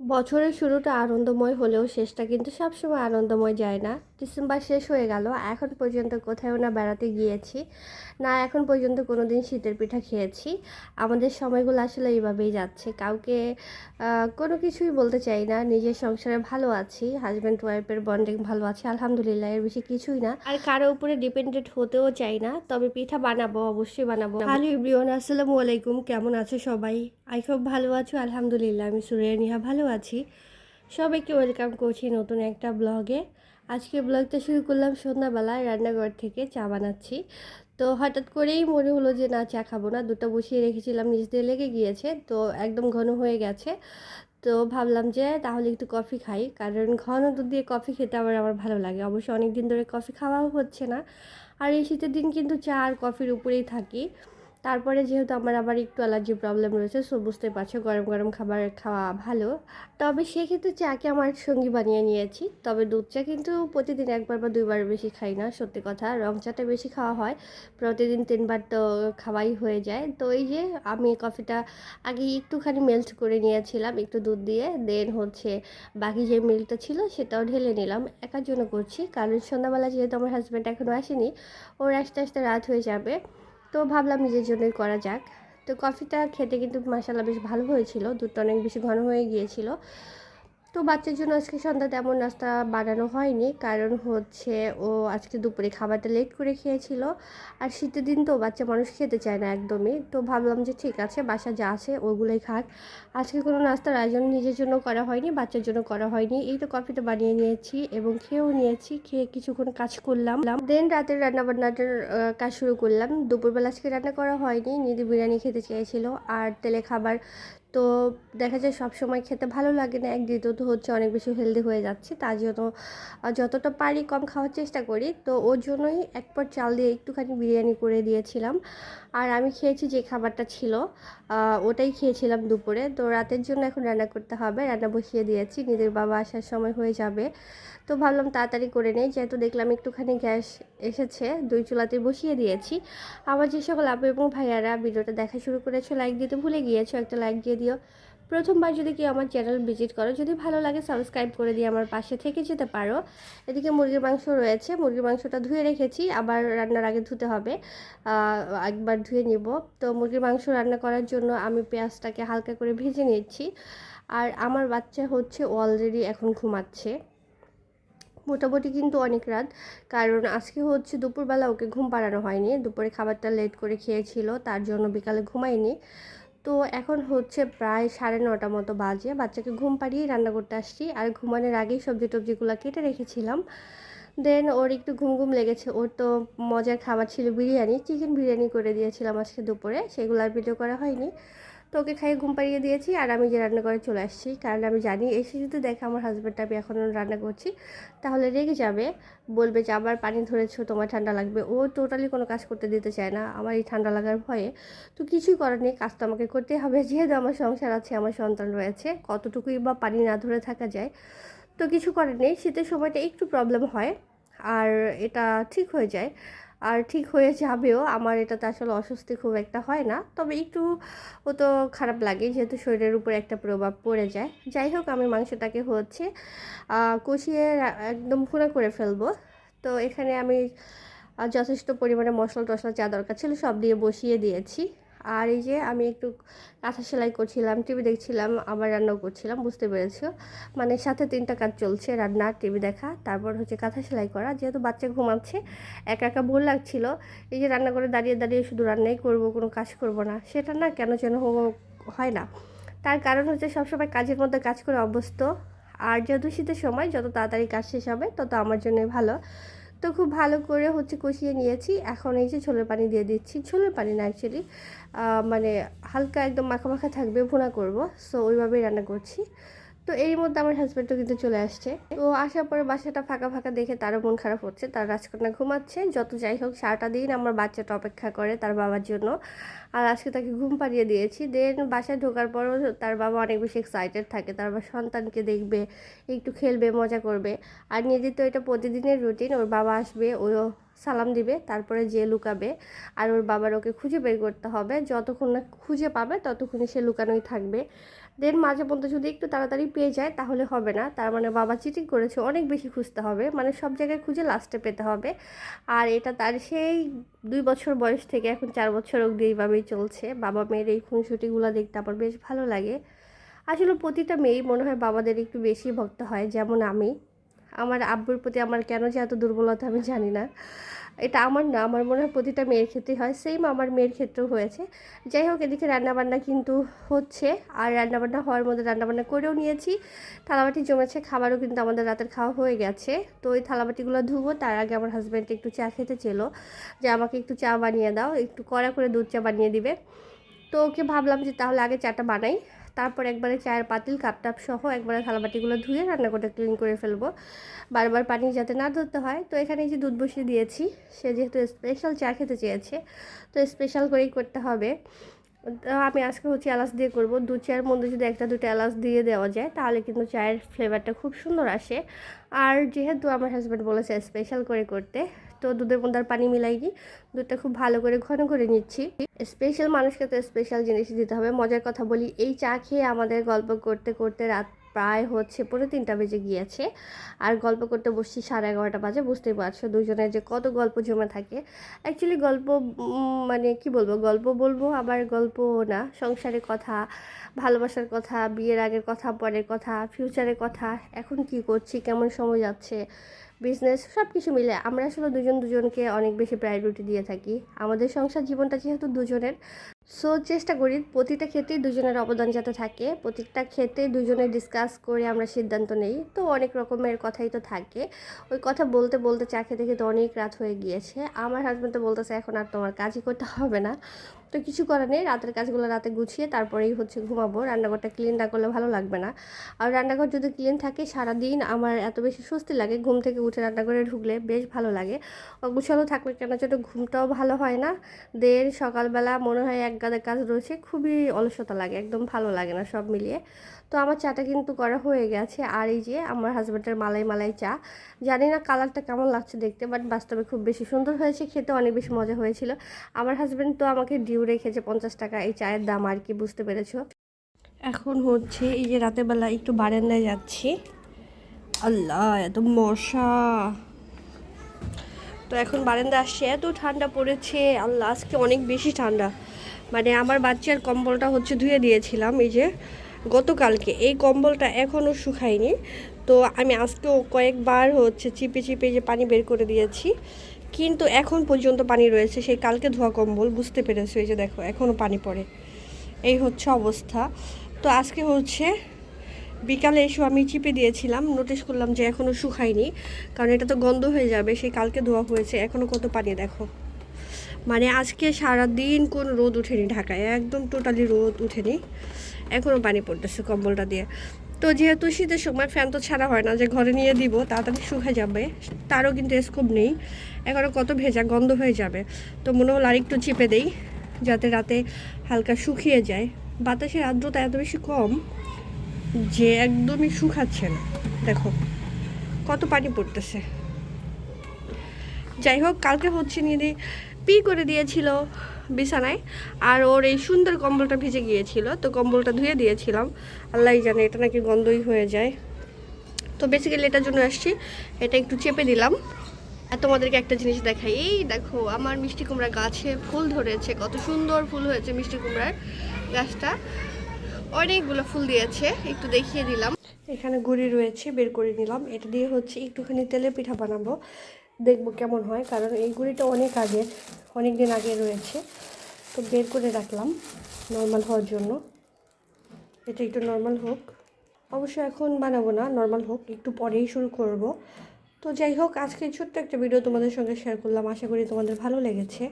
বছরের শুরুটা আনন্দময় হলেও শেষটা কিন্তু সবসময় আনন্দময় যায় না। ডিসেম্বর শেষ হয়ে গেল, এখন পর্যন্ত কোথাও না বেড়াতে গিয়েছি। না, এখন পর্যন্ত কোনো দিন শীতের পিঠা খেয়েছি। আমাদের সময়গুলো আসলে এইভাবেই যাচ্ছে। কাউকে কোনো কিছুই বলতে চাই না। নিজের সংসারে ভালো আছি হাজব্যান্ড ওয়াইফের বন্ডিং ভালো আছে, আলহামদুলিল্লাহ, এর বেশি কিছুই না। আর কারও উপরে ডিপেন্ডেন্ট হতেও চাই না, তবে পিঠা বানাবো, অবশ্যই বানাবো। হ্যালো ইব্রিয়ন আসসালামু আলাইকুম। কেমন আছো সবাই? আই খুব ভালো আছো। আলহামদুলিল্লাহ, আমি সুরের নিহা, ভালো আছি। সবাইকে ওয়েলকাম করছি নতুন একটা ব্লগে আজকে ব্লগটা শুরু করলাম সন্ধ্যাবেলায় রান্নাঘর থেকে চা বানাচ্ছি। তো হঠাৎ করেই মনে হলো যে, না, চা খাব না। দুটো বসিয়ে রেখেছিলাম, নিচ দিয়ে লেগে গিয়েছে। তো একদম ঘন হয়ে গেছে। তো ভাবলাম যে, তাহলে একটু কফি খাই। কারণ ঘন দুধ দিয়ে কফি খেতে আবার আমার ভালো লাগে। অবশ্য অনেক দিন ধরে কফি খাওয়াও হচ্ছে না। আর এই শীতের দিন কিন্তু চা আর কফির উপরেই থাকি। তারপরে যেহেতু আমার আবার একটু অ্যালার্জি প্রবলেম রয়েছে সো বুঝতে পারছ গরম গরম খাবার খাওয়া ভালো। তবে সেক্ষেত্রে চাকে আমার সঙ্গী বানিয়ে নিয়েছি, তবে দুধ চা কিন্তু প্রতিদিন একবার বা দুইবার বেশি খাই না, সত্যি কথা। রং চাটা বেশি খাওয়া হয়, প্রতিদিন তিনবার তো খাওয়াই হয়ে যায়। তো এই যে আমি কফিটা আগে একটুখানি মেল্ট করে নিয়েছিলাম, একটু দুধ দিয়ে দেন হচ্ছে বাকি যে মিল্কটা ছিল সেটাও ঢেলে নিলাম। একার জন্য করছি, কারণ সন্ধ্যাবেলা যেহেতু আমার হাজব্যান্ড এখনও আসেনি, ওর আস্তে আস্তে রাত হয়ে যাবে। তো ভাবলাম নিজের জন্যই করা যাক। তো কফিটা খেতে কিন্তু মশালা বেশ ভালো হয়েছিল। দুধটা অনেক বেশি ঘন হয়ে গিয়েছিল। তো বাচ্চার জন্য আজকে সন্ধ্যা তেমন নাস্তা বানানো হয়নি। কারণ হচ্ছে ও আজকে দুপুরে খাবারটা লেট করে খেয়েছিল। আর শীতের দিন তো বাচ্চা মানুষ খেতে চায় না একদমই। তো ভাবলাম যে ঠিক আছে বাসা যা আছে ওগুলোই খাক। আজকে কোনো নাস্তার আয়োজন নিজের জন্য করা হয়নি, বাচ্চার জন্য করা হয়নি। এই তো কফিটা বানিয়ে নিয়েছি এবং খেয়েও নিয়েছি, খেয়ে কিছুক্ষণ কাজ করলাম। দেন রাতের রান্নাবান্নাটার কাজ শুরু করলাম। দুপুরবেলা আজকে রান্না করা হয়নি, নিদি বিরিয়ানি খেতে চেয়েছিল। আর তেলে খাবার তো দেখা যায় সব সময় খেতে ভালো লাগে না, এক দ্বিতীয়ত হচ্ছে অনেক বেশি হেলদি হয়ে যাচ্ছে তার জন্য যতটা পারি কম খাওয়ার চেষ্টা করি, তো ওর জন্যই এক পর চাল দিয়ে একটুখানি বিরিয়ানি করে দিয়েছিলাম। আর আমি খেয়েছি যে খাবারটা ছিল ওটাই খেয়েছিলাম দুপুরে, তো রাতের জন্য এখন রান্না করতে হবে, রান্না বসিয়ে দিয়েছি, নিজের বাবা আসার সময় হয়ে যাবে। তো ভাবলাম তাড়াতাড়ি করে নেই, যেহেতু দেখলাম একটুখানি গ্যাস এসেছে, দুই চুলাতে বসিয়ে দিয়েছি। আমার যে সকল আপু এবং ভাইয়ারা ভিডিওটা দেখা শুরু করেছ লাইক দিতে ভুলে গিয়েছো, একটা লাইক দিয়ে দিও। প্রথমবার যদি কেউ আমার চ্যানেল ভিজিট করো, যদি ভালো লাগে সাবস্ক্রাইব করে দিয়ে আমার পাশে থেকে যেতে পারো। এদিকে মুরগির মাংস রয়েছে, মুরগির মাংসটা ধুয়ে রেখেছি, আবার রান্নার আগে ধুতে হবে। একবার ধুয়ে নিব। তো মুরগির মাংস রান্না করার জন্য আমি পেঁয়াজটাকে হালকা করে ভেজে নিচ্ছি। আর আমার বাচ্চা হচ্ছে অলরেডি এখন ঘুমাচ্ছে। মোটামুটি কিন্তু অনেক রাত। কারণ আজকে হচ্ছে দুপুরবেলা ওকে ঘুম পাড়ানো হয়নি। দুপুরে খাবারটা লেট করে খেয়েছিল, তার জন্য বিকালে ঘুমায়নি। তো এখন হচ্ছে প্রায় সাড়ে নটা মতো বাজে। বাচ্চাকে ঘুম পাড়িয়ে রান্না করতে আসছি। আর ঘুমানোর আগেই সবজি টবজিগুলো কেটে রেখেছিলাম। দেন ওর একটু ঘুম ঘুম লেগেছে। ওর তো মজার খাবার ছিল বিরিয়ানি। চিকেন বিরিয়ানি করে দিয়েছিলাম আজকে দুপুরে। সেগুলো আর ভিডিও করা হয়নি। তো ওকে খাইয়ে ঘুম পাড়িয়ে দিয়েছি আর আমি যে রান্না করে চলে আসছি। কারণ আমি জানি এসে যদি দেখে আমার হাজব্যান্ডটা আমি এখনও রান্না করছি। তাহলে রেগে যাবে, বলবে যে আবার পানি ধরেছো, তোমার ঠান্ডা লাগবে। ও টোটালি কোনো কাজ করতে দিতে চায় না। আমার এই ঠান্ডা লাগার ভয়ে তো কিছুই করার নেই, কাজ তো আমাকে করতে হবে। যেহেতু আমার সংসার আছে, আমার সন্তান রয়েছে, কতটুকুই বা পানি না ধরে থাকা যায়, তো কিছু করার নেই। শীতের সময়টা একটু প্রবলেম হয়, আর এটা ঠিক হয়ে যায়। আর ঠিক হয়ে যাবেও, আমার এটাতে আসলে অস্বস্তি খুব একটা হয় না। তবে একটু ও তো খারাপ লাগে, যেহেতু শরীরের উপর একটা প্রভাব পড়ে যায়। যাই হোক, আমি মাংসটাকে হচ্ছে কষিয়ে একদম ভুনা করে ফেলব। তো এখানে আমি যথেষ্ট পরিমাণে মশলা টশলা যা দরকার ছিল সব দিয়ে বসিয়ে দিয়েছি। আর এই যে আমি একটু কাঁথা সেলাই করছিলাম, টিভি দেখছিলাম, আবার রান্নাও করছিলাম, বুঝতে পেরেছ? মানে সাথে তিনটা কাজ চলছে, রান্না, টিভি দেখা, তারপর হচ্ছে কাঁথা সেলাই করা। যেহেতু বাচ্চা ঘুমাচ্ছে, একা একা ভুল লাগছিল, এই যে রান্না করে দাঁড়িয়ে দাঁড়িয়ে শুধু রান্নাই করব, কোনো কাজ করব না, সেটা না কেন যেন হয় না। তার কারণ হচ্ছে সবসময় কাজের মধ্যে কাজ করে অভ্যস্ত, আর যেহেতু শীতের সময়, যত তাড়াতাড়ি কাজ শেষ হবে, তত আমার জন্যই ভালো। তো খুব ভালো করে হচ্ছে কষিয়ে নিয়েছি। এখন এই যে ছোলের পানি দিয়ে দিচ্ছি। ছোলের পানি না অ্যাকচুয়ালি মানে হালকা একদম মাখা মাখা থাকবে, ভুনা করব। সো ওইভাবেই রান্না করছি। তো এর মধ্যে আমার হাজব্যান্ডও কিন্তু চলে আসছে। তো আসার পরে বাসাটা ফাঁকা ফাঁকা দেখে তারও মন খারাপ হচ্ছে। তার রাজকন্যা ঘুমাচ্ছে। যত যাই হোক, সারাটা দিন আমার বাচ্চাটা অপেক্ষা করে তার বাবার জন্য। আর আজকে তাকে ঘুম পাড়িয়ে দিয়েছি। দেন বাসায় ঢোকার পরও তার বাবা অনেক বেশি এক্সাইটেড থাকে। তার বা সন্তানকে দেখবে, একটু খেলবে, মজা করবে। আর নিজে তো এটা প্রতিদিনের রুটিন ওর বাবা আসবে, ও সালাম দিবে, তারপরে যে লুকাবে, আর ওর বাবার ওকে খুঁজে বের করতে হবে। যতক্ষণ না খুঁজে পাবে ততক্ষণই সে লুকানোই থাকবে। দেন মাঝে মধ্যে যদি একটু তাড়াতাড়ি পেয়ে যায়, তাহলে হবে না। তার মানে বাবা চিটিং করেছে, অনেক বেশি খুঁজতে হবে। মানে সব জায়গায় খুঁজে লাস্টে পেতে হবে। আর এটা তার সেই দুই বছর বয়স থেকে এখন চার বছর অবধি এইভাবেই চলছে। বাবা মেয়ের এই খুনসুটিগুলো দেখতে আমার বেশ ভালো লাগে। আসলে প্রতিটা মেয়েই মনে হয় বাবাদের একটু বেশি ভক্ত হয়, যেমন আমি। আমার আব্বুর প্রতি আমার কেন যে এত দুর্বলতা আমি জানি না। এটা আমার না, আমার মনে হয় প্রতিটা মেয়ের ক্ষেত্রেই হয়। সেম আমার মেয়ের ক্ষেত্রেও হয়েছে। যাই হোক, এদিকে রান্নাবান্না কিন্তু হচ্ছে। আর রান্নাবান্না হওয়ার মধ্যে রান্নাবান্না করেও নিয়েছি। থালাবাটি জমেছে, খাবারও কিন্তু আমাদের রাতের খাওয়া হয়ে গেছে। তো ওই থালাবাটিগুলো ধুবো, তার আগে আমার হাজব্যান্ড একটু চা খেতে চেলো। যে আমাকে একটু চা বানিয়ে দাও, একটু কড়া করে দুধ চা বানিয়ে দিবে। তো ওকে ভাবলাম যে তাহলে আগে চাটা বানাই। তারপর একবারে চায়ের পাতিল কাপ টাপ সহ একবারে থালাবাটিগুলো ধুয়ে রান্নাঘরটা ক্লিন করে ফেলব। বারবার পানি যাতে না ধরতে হয়। তো এখানে যে দুধ বসিয়ে দিয়েছি, সে যেহেতু স্পেশাল চা খেতে চেয়েছে, তো স্পেশাল করেই করতে হবে। আমি আজকে হচ্ছে এলাচ দিয়ে করব। দু চায়ের মধ্যে যদি একটা দুটো এলাচ দিয়ে দেওয়া যায়, তাহলে কিন্তু চায়ের ফ্লেভারটা খুব সুন্দর আসে। আর যেহেতু আমার হাজব্যান্ড বলেছে স্পেশাল করে করতে তো দুধের মধ্যে আর পানি মিলাই দিই দুধটা খুব ভালো করে ঘন করে নিচ্ছি। স্পেশাল মানুষকে তো স্পেশাল জিনিস দিতে হবে। মজার কথা বলি, এই চা খেয়ে আমাদের গল্প করতে করতে রাত প্রায় হচ্ছে পনেরো তিনটা বেজে গিয়েছে। আর গল্প করতে বসছি সাড়ে এগারোটা বাজে, বুঝতেই পারছ। দুজনের যে কত গল্প জমে থাকে। অ্যাকচুয়ালি গল্প মানে কি বলব, গল্প বলব আবার গল্প না। সংসারের কথা, ভালোবাসার কথা, বিয়ের আগের কথা, পরের কথা ফিউচারের কথা, এখন কি করছি, কেমন সময় যাচ্ছে বিজনেস সব কিছু মিলে আমরা আসলে দুজন দুজনকে অনেক বেশি প্রায়োরিটি দিয়ে থাকি। আমাদের সংসার জীবনটা যেহেতু দুজনের সো চেষ্টা করি প্রতিটা ক্ষেত্রেই দুজনের অবদান যাতে থাকে। প্রত্যেকটা ক্ষেত্রে দুজনে ডিসকাস করে আমরা সিদ্ধান্ত নেই। তো অনেক রকমের কথাই তো থাকে। ওই কথা বলতে বলতে চা খেতে খেতে অনেক রাত হয়ে গিয়েছে। আমার হাজব্যান্ড তো বলতেছে, এখন আর তোমার কাজই করতে হবে না। তো কিছু করার নেই, রাতের কাজগুলো রাতে গুছিয়ে তারপরেই হচ্ছে ঘুমাবো। রান্নাঘরটা ক্লিন না করলে ভালো লাগবে না। আর রান্নাঘর যদি ক্লিন থাকে, সারাদিন আমার এত বেশি স্বস্তি লাগে ঘুম থেকে উঠে রান্নাঘরে ঢুকলে, বেশ ভালো লাগে। অগুছালো থাকলে কেন যেন ঘুমটাও ভালো হয় না। দের সকালবেলা মনে হয় এক গাদা কাজ রয়েছে, খুবই অলসতা লাগে, একদম ভালো লাগে না সব মিলিয়ে। তো আমার চাটা কিন্তু করা হয়ে গেছে। আর এই যে আমার হাজব্যান্ডের মালাই মালাই চা, জানি না কালারটা কেমন লাগছে দেখতে বাট বাস্তবে খুব বেশি সুন্দর হয়েছে, খেতে অনেক বেশি মজা হয়েছিল। আমার হাজব্যান্ড তো আমাকে ডিউ রেখেছে পঞ্চাশ টাকা এই চায়ের দাম আর কি বুঝতে পেরেছ? এখন হচ্ছে এই যে রাতের বেলা একটু বারান্দায় যাচ্ছি। আল্লাহ, এত মশা। তো এখন বারান্দা আসছে, এত ঠান্ডা পড়েছে। আল্লাহ, আজকে অনেক বেশি ঠান্ডা। মানে আমার বাচ্চার কম্বলটা হচ্ছে ধুয়ে দিয়েছিলাম, এই যে গতকালকে। এই কম্বলটা এখনও শুকায়নি। তো আমি আজকেও কয়েকবার হচ্ছে চিপে চিপে যে পানি বের করে দিয়েছি। কিন্তু এখন পর্যন্ত পানি রয়েছে, সেই কালকে ধোয়া কম্বল, বুঝতে পেরেছ? এই যে দেখো এখনও পানি পড়ে। এই হচ্ছে অবস্থা। তো আজকে হচ্ছে বিকালে এসে আমি চিপে দিয়েছিলাম নোটিশ করলাম যে এখনও শুকায়নি, কারণ এটা তো গন্ধ হয়ে যাবে, সেই কালকে ধোয়া হয়েছে এখনও কত পানি দেখো। মানে আজকে সারা দিন কোন রোদ উঠেনি ঢাকায়, একদম টোটালি রোদ উঠেনি এখনও পানি পড়তেছে কম্বলটা দিয়ে। তো যেহেতু শীতের সময় ফ্যান তো ছাড়া হয় না, যে ঘরে নিয়ে দিব, তাড়াতাড়ি শুকা যাবে। তারও কিন্তু স্কোপ নেই। এখনও কত ভেজা গন্ধ হয়ে যাবে। তো মনে হলো আরেকটু চিপে দেই, যাতে রাতে হালকা শুকিয়ে যায়। বাতাসের আর্দ্রতা এত বেশি কম যে একদমই শুকাচ্ছে না। দেখো, কত পানি পড়তেছে। যাই হোক, কালকে হচ্ছে নিয়ে পি করে দিয়েছিল। বিছানায় আর ওর এই সুন্দর কম্বলটা ভিজে গিয়েছিল, তো কম্বলটা ধুয়ে দিয়েছিলাম। আল্লাহ জানে এটা নাকি গন্ধই হয়ে যায়। তো বেসিক্যালি এটার জন্য আসছি, এটা একটু চেপে দিলাম। আর তোমাদেরকে একটা জিনিস দেখাই, এই দেখো আমার মিষ্টি কুমড়া গাছে ফুল ধরেছে, কত সুন্দর ফুল হয়েছে মিষ্টি কুমড়ার গাছটা। অনেকগুলো ফুল দিয়েছে, একটু দেখিয়ে দিলাম। এখানে গুড়ি রয়েছে, বের করে নিলাম। এটা দিয়ে হচ্ছে একটুখানি তেলের পিঠা বানাবো, দেখব কেমন হয়, কারণ এই গুড়িটা অনেক আগের অনেক দিন আগে রয়েছে, তো বের করে রাখলাম নর্মাল হওয়ার জন্য। এটা একটু নর্মাল হোক। অবশ্য এখন বানাবো না নর্মাল হোক, একটু পরেই শুরু করব। তো যাই হোক, আজকে ছোট্ট একটা ভিডিও তোমাদের সঙ্গে শেয়ার করলাম। আশা করি তোমাদের ভালো লেগেছে।